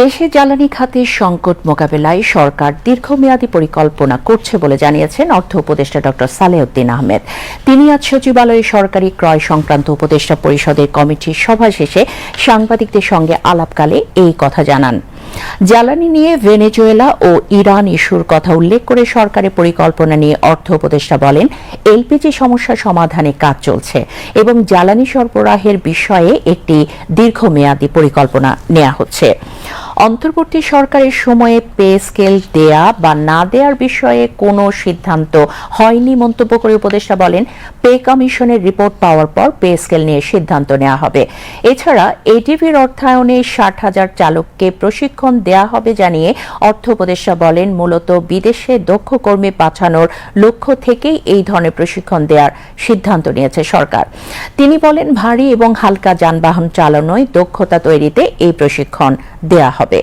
দেশে জ্বালানি খাতের সংকট মোকাবেলায় সরকার দীর্ঘমেয়াদী পরিকল্পনা করছে বলে জানিয়েছেন অর্থ উপদেষ্টা ডক্টর সালেউদ্দিন আহমেদ। তিনি আজ সচিবালয়ে সরকারি ক্রয় সংক্রান্ত উপদেষ্টা পরিষদের কমিটির সভা শেষে সাংবাদিকদের সঙ্গে আলাপকালে এই কথা জানান। জ্বালানি নিয়ে ভেনেজুয়েলা ও ইরান ইস্যুর কথা উল্লেখ করে সরকারের পরিকল্পনা নিয়ে অর্থ উপদেষ্টা বলেন, এলপিজি সমস্যা সমাধানে কাজ চলছে এবং জ্বালানি সরবরাহের বিষয়ে একটি দীর্ঘমেয়াদী পরিকল্পনা নেওয়া হচ্ছে। অন্তর্বর্তী সরকারের সময়ে পে স্কেল দেয়া বা না দেওয়ার বিষয়ে কোনো সিদ্ধান্ত হয়নি মন্তব্য করে উপদেষ্টা বলেন, পে কমিশনের রিপোর্ট পাওয়ার পর পে স্কেল নিয়ে সিদ্ধান্ত নেওয়া হবে। এছাড়া এটিভির অর্থায়নে ষাট হাজার চালককে প্রশিক্ষণ দেয়া হবে জানিয়ে অর্থ উপদেষ্টা বলেন, মূলত বিদেশে দক্ষ কর্মী পাঠানোর লক্ষ্য থেকেই এই ধরনের প্রশিক্ষণ দেওয়ার সিদ্ধান্ত নিয়েছে সরকার। তিনি বলেন, ভারী এবং হালকা যানবাহন চালানোয় দক্ষতা তৈরিতে এই প্রশিক্ষণ দেয়া হবে